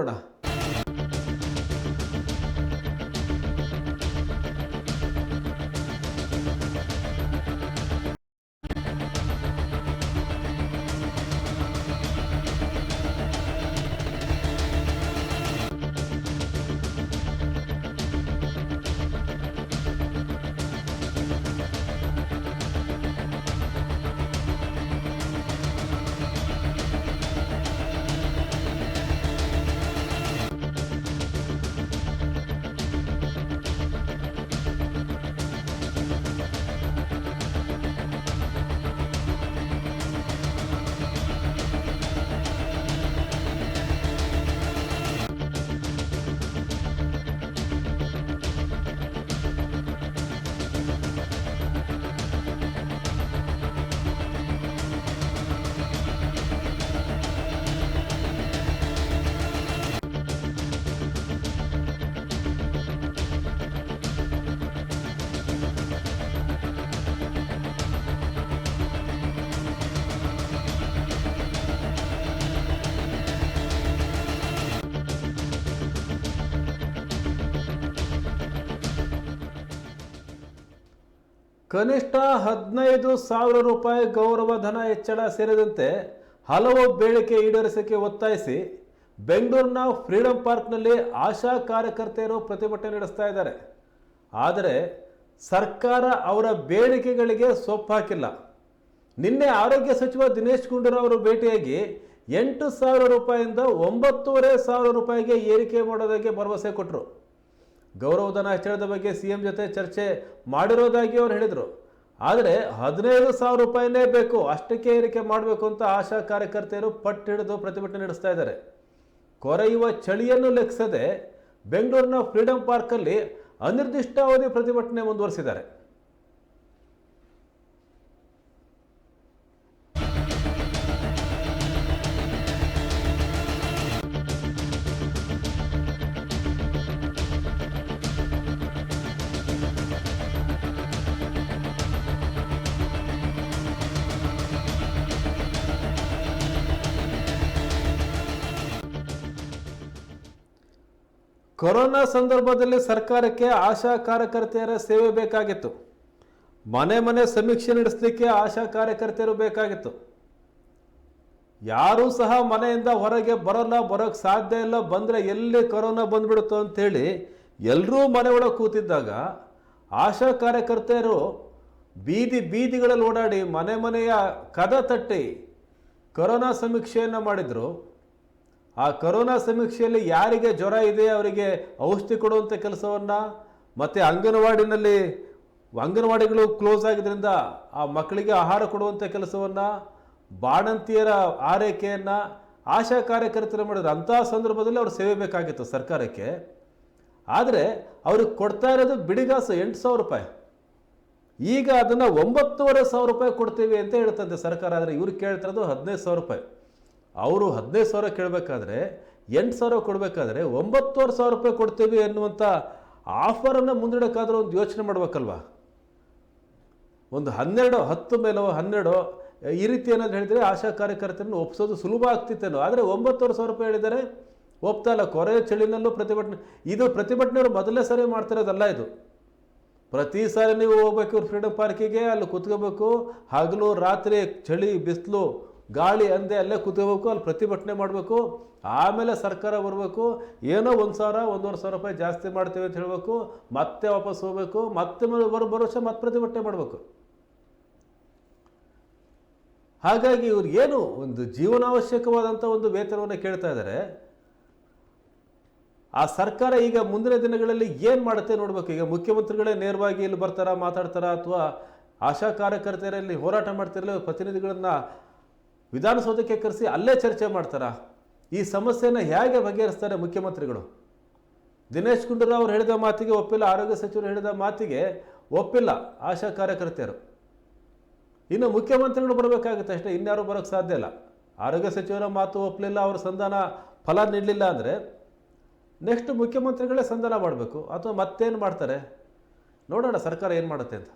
ನೋಡೋಣ ಕನಿಷ್ಠ ಹದಿನೈದು ಸಾವಿರ ರೂಪಾಯಿ ಗೌರವ ಧನ ಹೆಚ್ಚಳ ಸೇರಿದಂತೆ ಹಲವು ಬೇಡಿಕೆ ಈಡೇರಿಸಕ್ಕೆ ಒತ್ತಾಯಿಸಿ ಬೆಂಗಳೂರಿನ ಫ್ರೀಡಂ ಪಾರ್ಕ್ನಲ್ಲಿ ಆಶಾ ಕಾರ್ಯಕರ್ತೆಯರು ಪ್ರತಿಭಟನೆ ನಡೆಸ್ತಾ ಇದ್ದಾರೆ. ಆದರೆ ಸರ್ಕಾರ ಅವರ ಬೇಡಿಕೆಗಳಿಗೆ ಸೊಪ್ಪು ಹಾಕಿಲ್ಲ. ನಿನ್ನೆ ಆರೋಗ್ಯ ಸಚಿವ ದಿನೇಶ್ ಗುಂಡೂರಾವ್ ಅವರು ಭೇಟಿಯಾಗಿ ಎಂಟು ಸಾವಿರ ರೂಪಾಯಿಂದ ಒಂಬತ್ತೂವರೆ ಸಾವಿರ ರೂಪಾಯಿಗೆ ಏರಿಕೆ ಮಾಡೋದಕ್ಕೆ ಭರವಸೆ ಕೊಟ್ಟರು ಗೌರವಧನ ಹೆಚ್ಚಳದ ಬಗ್ಗೆ ಸಿ ಎಂ ಜೊತೆ ಚರ್ಚೆ ಮಾಡಿರೋದಾಗಿ ಅವರು ಹೇಳಿದರು. ಆದರೆ ಹದಿನೈದು ಸಾವಿರ ರೂಪಾಯಿನೇ ಬೇಕು, ಅಷ್ಟಕ್ಕೆ ಏರಿಕೆ ಮಾಡಬೇಕು ಅಂತ ಆಶಾ ಕಾರ್ಯಕರ್ತೆಯರು ಪಟ್ಟು ಹಿಡಿದು ಪ್ರತಿಭಟನೆ ನಡೆಸ್ತಾ ಇದ್ದಾರೆ. ಕೊರೆಯುವ ಚಳಿಯನ್ನು ಲೆಕ್ಕಿಸದೆ ಬೆಂಗಳೂರಿನ ಫ್ರೀಡಂ ಪಾರ್ಕಲ್ಲಿ ಅನಿರ್ದಿಷ್ಟಾವಧಿ ಪ್ರತಿಭಟನೆ ಮುಂದುವರಿಸಿದ್ದಾರೆ. ಕೊರೋನಾ ಸಂದರ್ಭದಲ್ಲಿ ಸರ್ಕಾರಕ್ಕೆ ಆಶಾ ಕಾರ್ಯಕರ್ತೆಯರ ಸೇವೆ ಬೇಕಾಗಿತ್ತು. ಮನೆ ಮನೆ ಸಮೀಕ್ಷೆ ನಡೆಸಲಿಕ್ಕೆ ಆಶಾ ಕಾರ್ಯಕರ್ತೆಯರು ಬೇಕಾಗಿತ್ತು. ಯಾರೂ ಸಹ ಮನೆಯಿಂದ ಹೊರಗೆ ಬರೋಲ್ಲ ಬರೋಕ್ಕೆ ಸಾಧ್ಯ ಇಲ್ಲ, ಬಂದರೆ ಎಲ್ಲಿ ಕೊರೋನಾ ಬಂದ್ಬಿಡುತ್ತೋ ಅಂಥೇಳಿ ಎಲ್ಲರೂ ಮನೆ ಒಳಗೆ ಕೂತಿದ್ದಾಗ ಆಶಾ ಕಾರ್ಯಕರ್ತೆಯರು ಬೀದಿ ಬೀದಿಗಳಲ್ಲಿ ಓಡಾಡಿ ಮನೆ ಮನೆಯ ಕದ ತಟ್ಟಿ ಕೊರೋನಾ ಸಮೀಕ್ಷೆಯನ್ನು ಮಾಡಿದರು. ಆ ಕರೋನಾ ಸಮೀಕ್ಷೆಯಲ್ಲಿ ಯಾರಿಗೆ ಜ್ವರ ಇದೆ, ಅವರಿಗೆ ಔಷಧಿ ಕೊಡುವಂಥ ಕೆಲಸವನ್ನು? ಮತ್ತು ಅಂಗನವಾಡಿನಲ್ಲಿ ಅಂಗನವಾಡಿಗಳು ಕ್ಲೋಸ್ ಆಗಿದ್ದರಿಂದ ಆ ಮಕ್ಕಳಿಗೆ ಆಹಾರ ಕೊಡುವಂಥ ಕೆಲಸವನ್ನು? ಬಾಣಂತಿಯರ ಆರೈಕೆಯನ್ನು ಆಶಾ ಕಾರ್ಯಕರ್ತರು ಮಾಡಿದ್ರು ಅಂಥ ಸಂದರ್ಭದಲ್ಲಿ ಅವರು ಸೇವೆ ಬೇಕಾಗಿತ್ತು ಸರ್ಕಾರಕ್ಕೆ. ಆದರೆ ಅವ್ರಿಗೆ ಕೊಡ್ತಾ ಇರೋದು ಬಿಡಿಗಾಸು ಎಂಟು ಸಾವಿರ ರೂಪಾಯಿ. ಈಗ ಅದನ್ನು ಒಂಬತ್ತುವರೆ ಸಾವಿರ ರೂಪಾಯಿ ಕೊಡ್ತೀವಿ ಅಂತ ಹೇಳ್ತಂತೆ ಸರ್ಕಾರ. ಆದರೆ ಇವ್ರು ಕೇಳ್ತಿರೋದು ಹದಿನೈದು ಸಾವಿರ ರೂಪಾಯಿ. ಅವರು ಹದಿನೈದು ಸಾವಿರ ಕೇಳಬೇಕಾದ್ರೆ, ಎಂಟು ಸಾವಿರ ಕೊಡಬೇಕಾದ್ರೆ ಒಂಬತ್ತುವರೆ ಸಾವಿರ ರೂಪಾಯಿ ಕೊಡ್ತೀವಿ ಎನ್ನುವಂಥ ಆಫರನ್ನು ಮುಂದಿಡೋಕ್ಕಾದರೂ ಒಂದು ಯೋಚನೆ ಮಾಡಬೇಕಲ್ವಾ? ಒಂದು ಹನ್ನೆರಡು, ಹತ್ತು ಮೇಲೋ, ಹನ್ನೆರಡು, ಈ ರೀತಿ ಏನಾದರೂ ಹೇಳಿದರೆ ಆಶಾ ಕಾರ್ಯಕರ್ತರನ್ನು ಒಪ್ಪಿಸೋದು ಸುಲಭ ಆಗ್ತಿತ್ತೇನೋ ಆದರೆ ಒಂಬತ್ತುವರೆ ಸಾವಿರ ರೂಪಾಯಿ ಹೇಳಿದ್ದಾರೆ, ಒಪ್ತಾ ಇಲ್ಲ. ಕೊರೆ ಚಳಿನಲ್ಲೂ ಪ್ರತಿಭಟನೆ, ಇದು ಪ್ರತಿಭಟನೆಯವರು ಮೊದಲೇ ಸರಿ ಮಾಡ್ತಿರೋದಲ್ಲ ಇದು. ಪ್ರತಿ ಸಾರಿ ನೀವು ಹೋಗ್ಬೇಕು ಫ್ರೀಡಮ್ ಪಾರ್ಕಿಗೆ, ಅಲ್ಲಿ ಕುತ್ಕೋಬೇಕು, ಹಗಲು, ರಾತ್ರಿ, ಚಳಿ, ಬಿಸಿಲು ಗಾಳಿ ಅಂದೆ ಅಲ್ಲೇ ಕೂತ್ಕೋಬೇಕು ಅಲ್ಲಿ ಪ್ರತಿಭಟನೆ ಮಾಡಬೇಕು, ಆಮೇಲೆ ಸರ್ಕಾರ ಬರಬೇಕು, ಏನೋ ಒಂದು ಸಾವಿರ, ಒಂದೂವರೆ ಸಾವಿರ ರೂಪಾಯಿ ಜಾಸ್ತಿ ಮಾಡ್ತೀವಿ ಅಂತ ಹೇಳಬೇಕು, ಮತ್ತೆ ವಾಪಸ್ ಹೋಗಬೇಕು, ಮತ್ತೆ ಬರೋ ಬರೋ ವರ್ಷ ಮತ್ತೆ ಪ್ರತಿಭಟನೆ ಮಾಡಬೇಕು. ಹಾಗಾಗಿ ಇವ್ರು ಏನು ಒಂದು ಜೀವನಾವಶ್ಯಕವಾದಂಥ ಒಂದು ವೇತನವನ್ನು ಕೇಳ್ತಾ ಇದ್ದಾರೆ ಆ ಸರ್ಕಾರ ಈಗ ಮುಂದಿನ ದಿನಗಳಲ್ಲಿ ಏನು ಮಾಡುತ್ತೆ ನೋಡಬೇಕು. ಈಗ ಮುಖ್ಯಮಂತ್ರಿಗಳೇ ನೇರವಾಗಿ ಇಲ್ಲಿ ಬರ್ತಾರಾ, ಮಾತಾಡ್ತಾರಾ, ಅಥವಾ ಆಶಾ ಕಾರ್ಯಕರ್ತೆಯರಲ್ಲಿ ಹೋರಾಟ ಮಾಡ್ತಿರಲಿಲ್ಲ, ಪ್ರತಿನಿಧಿಗಳನ್ನ ವಿಧಾನಸೌಧಕ್ಕೆ ಕರೆಸಿ ಅಲ್ಲೇ ಚರ್ಚೆ ಮಾಡ್ತಾರಾ? ಈ ಸಮಸ್ಯೆನ ಹೇಗೆ ಬಗೆಹರಿಸ್ತಾರೆ ಮುಖ್ಯಮಂತ್ರಿಗಳು? ದಿನೇಶ್ ಗುಂಡೂರಾವ್ ಅವರು ಹೇಳಿದ ಮಾತಿಗೆ ಒಪ್ಪಿಲ್ಲ, ಆರೋಗ್ಯ ಸಚಿವರು ಹೇಳಿದ ಮಾತಿಗೆ ಒಪ್ಪಿಲ್ಲ ಆಶಾ ಕಾರ್ಯಕರ್ತೆಯರು. ಇನ್ನು ಮುಖ್ಯಮಂತ್ರಿಗಳು ಬರಬೇಕಾಗುತ್ತೆ ಅಷ್ಟೇ, ಇನ್ಯಾರು ಬರೋಕ್ಕೆ ಸಾಧ್ಯ ಇಲ್ಲ. ಆರೋಗ್ಯ ಸಚಿವರ ಮಾತು ಒಪ್ಪಲಿಲ್ಲ ಅವ್ರ ಸಂಧಾನ ಫಲ ನೀಡಲಿಲ್ಲ ಅಂದರೆ ನೆಕ್ಸ್ಟ್ ಮುಖ್ಯಮಂತ್ರಿಗಳೇ ಸಂಧಾನ ಮಾಡಬೇಕು, ಅಥವಾ ಮತ್ತೇನು ಮಾಡ್ತಾರೆ? ನೋಡೋಣ, ಸರ್ಕಾರ ಏನು ಮಾಡುತ್ತೆ ಅಂತ.